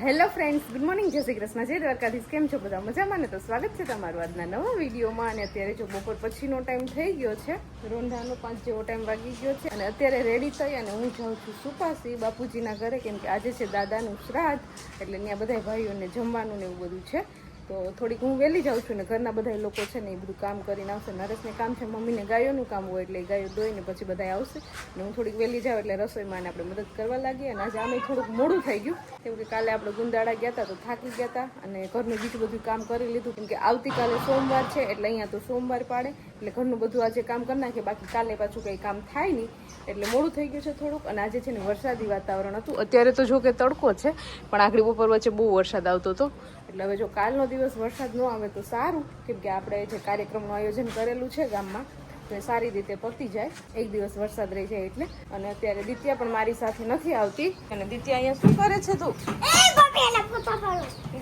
Hello friends, good morning. જય શ્રી કૃષ્ણ. જય દ્વારકાધીશ. કેમ છો બધા? મજામાં ને? તો સ્વાગત છે તમારું આજના નવા વિડીયોમાં. અને અત્યારે જો બપોર પછીનો ટાઈમ થઈ ગયો છે રોંઢાનો પાંચ જેવો ટાઈમ વાગી ગયો છે. અને અત્યારે રેડી થઈ અને હું જાઉં છું સુપાસી બાપુજીના ઘરે. કેમ કે આજે છે દાદાનું શ્રાદ્ધ, એટલે ત્યાં બધા ભાઈઓને જમવાનું ને એવું બધું છે. તો થોડીક હું વહેલી જાઉં છું ને ઘરના બધા લોકો છે ને એ બધું કામ કરીને આવશે. નરેશને કામ છે, મમ્મીને ગાયોનું કામ હોય એટલે ગાયો દોઈને પછી બધા આવશે. ને હું થોડીક વહેલી જાઉં એટલે રસોઈમાં આપણે મદદ કરવા લાગીએ. અને આજે આમે થોડુંક મોડું થઈ ગયું. કેમ કે કાલે આપણે ગુંદાળા ગયા હતા તો થાકી ગયા હતા અને ઘરનું બીજું બધું કામ કરી લીધું. કેમ કે આવતીકાલે સોમવાર છે એટલે અહીંયા તો સોમવાર પાડે. એટલે ઘરનું બધું આજે કામ કરી નાખીએ. બાકી કાલે પાછું કંઈ કામ થાય નહીં. એટલે મોડું થઈ ગયું છે થોડુંક. અને આજે છે ને વરસાદી વાતાવરણ હતું. અત્યારે તો જો કે તડકો છે, પણ આખરી બપોર વચ્ચે બહુ વરસાદ આવતો હતો. એટલે હવે જો કાલનો દિવસ વરસાદ ન આવે તો સારું કેમ કે આપણે જે કાર્યક્રમનું આયોજન કરેલું છે ગામમાં તો એ સારી રીતે પતી જાય. એક દિવસ વરસાદ રહી જાય એટલે. અને અત્યારે દિત્યા પણ મારી સાથે નથી આવતી. અને દિત્યા અહીંયા શું કરે છે તું?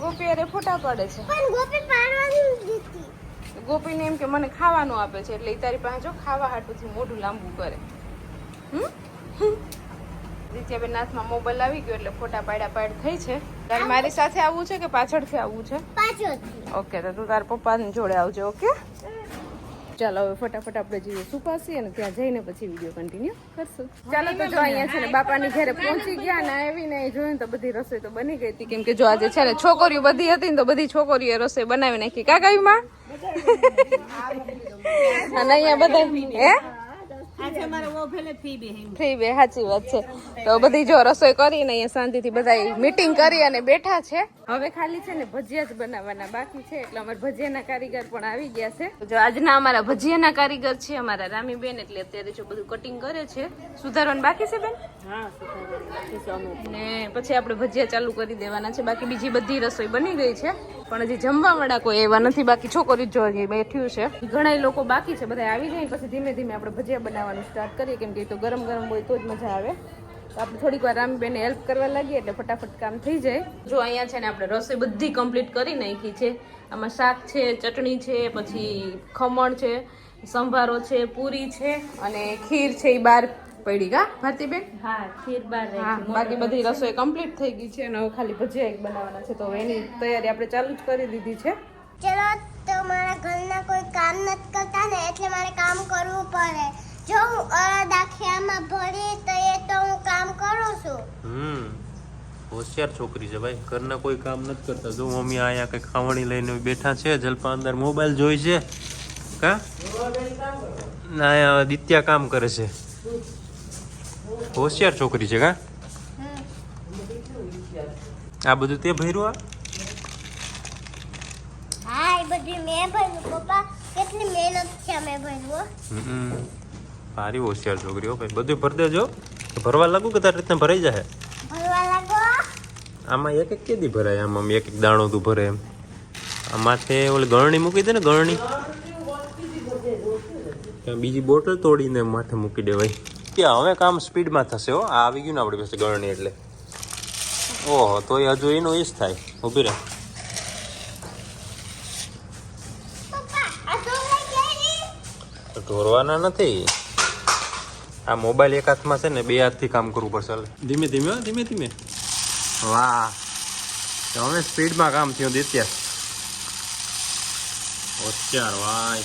ગોપી અરે ફોટા પાડે. છે. ગોપીને એમ કે મને ખાવાનું આપે છે એટલે ઈ તારી પાસે જો ખાવા હાટુથી મોઢું લાંબુ કરે. હમ? દિત્યાબેન નાથમાં મોબાઈલ આવી ગયો એટલે ફોટા પાડ્યા પાડ થઈ છે. તારે મારી સાથે આવવું છે કે પાછળથી આવવું છે? પાછળથી. ઓકે તો તું તારા પપ્પાની જોડે આવજે ઓકે? ચાલો હવે ફટાફટ આપણે જઈએ સુપાસી અને ત્યાં જઈને પછી વીડિયો કન્ટિન્યુ કરશું. ચાલો તો જો અહીંયા છે ને બાપાની ઘરે પહોંચી ગયા ને આવીને એ જોયું તો બધી રસોઈ તો બની ગઈ હતી. કેમ કે જો આજે છે ને છોકરીઓ બધી હતી ને તો બધી છોકરીઓએ રસોઈ બનાવી નાખી. કા કયું માં અને અહીંયા બધા હે? ફ્રી બે સાચી વાત છે. તો બધી જો રસોઈ કરીને અહીંયા શાંતિથી બધા મીટિંગ કરી અને બેઠા છે. હવે ખાલી છે ને ભજીયા જ બનાવવાના બાકી છે એટલે અમારા ભજીયાના કારીગર પણ આવી ગયા છે. જો આજના અમારા ભજીયાના કારીગર છે અમારા રામીબેન એટલે અત્યારે જો બધું કટિંગ કરે છે. સુધારવાનું બાકી છે બેન? ને પછી આપણે ભજીયા ચાલુ કરી દેવાના છે. બાકી બીજી બધી રસોઈ બની ગઈ છે. પણ હજી જમવા વાળા કોઈ એવા નથી. બાકી છોકરી જ બેઠ્યું છે. ઘણા લોકો બાકી છે બધા આવી જાય પછી ધીમે ધીમે આપણે ભજીયા બનાવવાનું સ્ટાર્ટ કરીએ. કેમ કે એ તો ગરમ ગરમ હોય તો જ મજા આવે. તો આપણે થોડીક વાર રામબેને હેલ્પ કરવા લાગીએ એટલે ફટાફટ કામ થઈ જાય. જો અહીંયા છે ને આપણે રસોઈ બધી કમ્પ્લીટ કરી નાખી છે. આમાં શાક છે ચટણી છે પછી ખમણ છે સંભારો છે પૂરી છે અને ખીર છે એ બાર પડી ગા ભારતીબેન? હા ખીર બાર હા બાકી બધી રસોઈ કમ્પ્લીટ થઈ ગઈ છે અને હવે ખાલી ભજીયા એક બનાવવાના છે. તો એની તૈયારી આપણે ચાલુ જ કરી દીધી છે. ચલો તો મારા ઘરના કોઈ કામ નથી કરતા ને એટલે મારે કામ કરવું પડે. જો હું આખિયામાં ભરી તો એ તો હું કામ કરું છું. હમ હોશિયાર છોકરી છે ભાઈ. ઘરના કોઈ કામ નથી કરતા. જો મમ્મી અહીંયા કઈ ખાવણી લઈને બેઠા છે જલપા અંદર મોબાઈલ જોઈ છે. કા? ના દિત્યા કામ કરે છે. હોશિયાર છોકરી છે કા? આ બધું તે ભર્યું આ? હા એ બધું મેં ભર્યું. પપ્પા કેટલી મહેનત છે મેં ભર્યું સારી હોશિયાર છોકરીઓ ભાઈ. બધું ભરી દેજો. ભરવા લાગુ કે તારી રીતના ભરાઈ જાય આમાં એક એક કેદી ભરાય? આમાં એક એક દાણો તું ભરે એમ. આમાંથી ઓલી ગળણી મૂકી દે ને ગળણી. બીજી બોટલ તોડીને માથે મૂકી દેવાય ત્યાં હવે કામ સ્પીડમાં થશે હો. આ આવી ગયું ને આપણી પાસે ગળણી એટલે. ઓહો તો એ હજુ એનું એ જ થાય. ઊભી રહે. આ ઢોરવાના નથી. આ મોબાઈલ એક હાથમાં છે ને બે હાથથી કામ કરવું પડશે ધીમે ધીમે ધીમે ધીમે. વાહ. તો હવે સ્પીડમાં કામ થયું દિત્યા. હોશિયાર ભાઈ.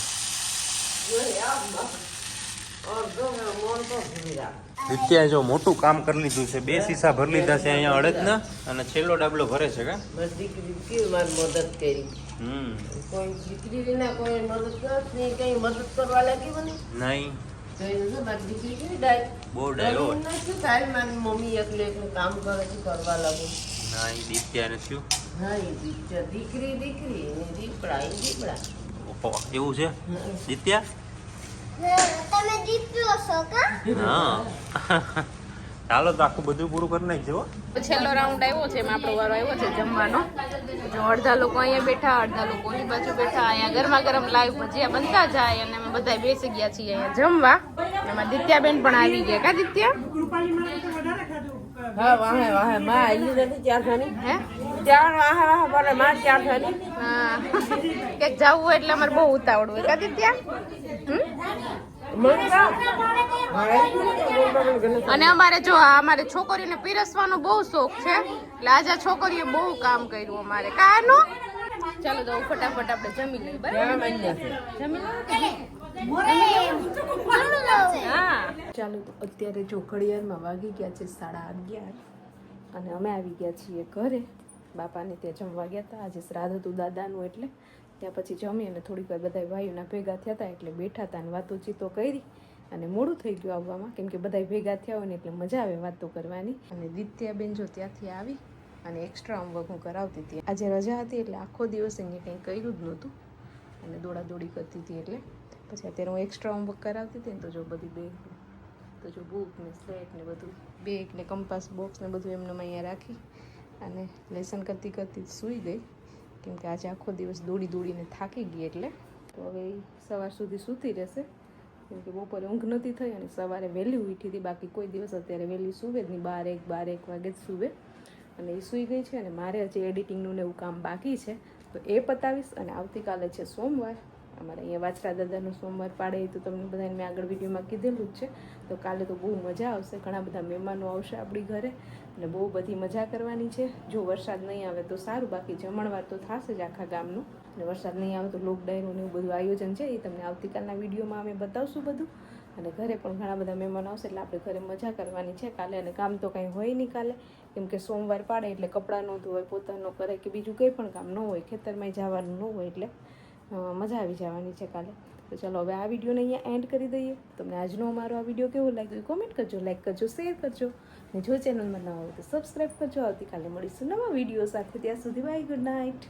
દિત્યા જો મોટું કામ કરી લીધું છે બે સીસા ભરી લીધા છે અહીંયા અડદના અને છેલ્લો ડાબલો ભરે છે કા? મદદ કરી. હમ. કોઈ દીકરી કોઈ મદદ કઈ મદદ કરવા લાગી મને? નહીં. ડાય? બહુ ડાયલો શું થાય? મારી મમ્મી એકલે એકલું કામ કરે છે કરવા લાગુ ના એ દિત્યાને થયું હા એ દીકરી દીકરી દીકરી ને દીપડા એ દીપડા. એવું છે? દિત્યા તમે દીપ્યો છો કા? હા. ચાલો તો આખું બધું પૂરું કરી નાખજો છેલ્લો રાઉન્ડ આવ્યો છે એમાં આપણો વારો આવ્યો છે જમવાનો. જો અડધા લોકો અહીંયા બેઠા અડધા લોકો ઓલી બાજુ બેઠા અહીંયા ગરમા ગરમ લાઈવ ભજીયા બનતા જાય અને અમે બધા બેસી ગયા છીએ અહીંયા જમવા. એમાં દિત્યાબેન પણ આવી ગયા. કા દિત્યા? હા વાહે વાહે માં આયલી નથી ચાર થાની હે? ચાર વાહે વાહે બોલે માં ચાર થાની હા. ક્યાંક જવું હોય એટલે અમારે બહુ ઉતાવળ હોય. કા દિત્યા? હમ? અને અમારે જો અમારે છોકરીને પીરસવાનો બહુ શોખ છે. એટલે આજે છોકરીએ બહુ કામ કર્યું અમારે. કાનો? ચાલો તો ફટાફટ આપણે જમી લઈએ. બરાબર? ચાલો તો અત્યારે જો ઘડિયાળમાં વાગી ગયા છે સાડા અગિયાર. અને અમે આવી ગયા છીએ ઘરે. બાપાને ત્યાં જમવા ગયા હતા. આજે શ્રાદ્ધ હતું દાદાનું એટલે. ત્યાં પછી જમી અને થોડીક વાર બધા ભાઈઓના ભેગા થયા હતા એટલે બેઠા હતા અને વાતો ચીતો કરી. અને મોડું થઈ ગયું આવવામાં. કેમ કે બધા ભેગા થયા હોય ને એટલે મજા આવે વાતો કરવાની. અને દિત્યાબેન જો ત્યાંથી આવી અને એક્સ્ટ્રા હોમવર્ક હું કરાવતી હતી. આજે રજા હતી એટલે આખો દિવસ અહીંયા કંઈ કર્યું જ નહોતું. અને દોડાદોડી કરતી હતી એટલે. પછી અત્યારે હું એક્સ્ટ્રા હોમવર્ક કરાવતી હતી ને તો જો બધી બેગ તો જો બુક ને સ્લેટ ને બધું બેગ ને કંપાસ બોક્સ ને બધું એમને અહીંયા રાખી અને લેસન કરતી કરતી સૂઈ ગઈ. કેમ કે આજે આખો દિવસ દોડી દોડીને થાકી ગઈ એટલે. તો હવે સવાર સુધી સૂતી રહેશે. કેમ કે બપોરે ઊંઘ નથી થઈ અને સવારે વહેલી ઉઠી હતી બાકી કોઈ દિવસ અત્યારે વહેલી સૂવે જ નહીં. બાર એક બાર એક વાગે જ સૂવે. અને એ સૂઈ ગઈ છે અને મારે હજી એડિટિંગનું ને એવું કામ બાકી છે. તો એ પતાવીશ અને આવતીકાલે છે સોમવાર. અમારે અહીંયા વાછરા દાદાનું સોમવાર પાડે તો તમને બધાને મેં આગળ વિડીયોમાં કીધેલું જ છે. તો કાલે તો બહુ મજા આવશે, ઘણા બધા મહેમાનો આવશે આપણી ઘરે અને બહુ બધી મજા કરવાની છે. જો વરસાદ નહીં આવે તો સારું, બાકી જમણવાર તો થશે જ આખા ગામનું. અને વરસાદ નહીં આવે તો લોક ડાયરોનું એવું બધું આયોજન છે, એ તમને આવતીકાલના વિડીયોમાં અમે બતાવશું બધું. અને ઘરે પણ ઘણા બધા મહેમાનો આવશે એટલે આપણે ઘરે મજા કરવાની છે કાલે. અને કામ તો કંઈ હોય નહીં કાલે. કેમ કે સોમવાર પાડે એટલે કપડાં ન ધોવાય પોતાનો કરે કે બીજું કંઈ પણ કામ ન હોય ખેતરમાં જવાનું ન હોય એટલે. મજા આવી જવાની છે કાલે. તો ચાલો હવે આ વિડીયોને અહીંયા એન્ડ કરી દઈએ. તમને આજનો અમારો આ વીડિયો કેવો લાગ્યો એ કોમેન્ટ કરજો લાઈક કરજો શેર કરજો. અને જો ચેનલમાં ન હોય તો સબસ્ક્રાઈબ કરજો. આવતીકાલે મળીશું નવા વીડિયો સાથે. ત્યાં સુધી બાય ગુડ નાઇટ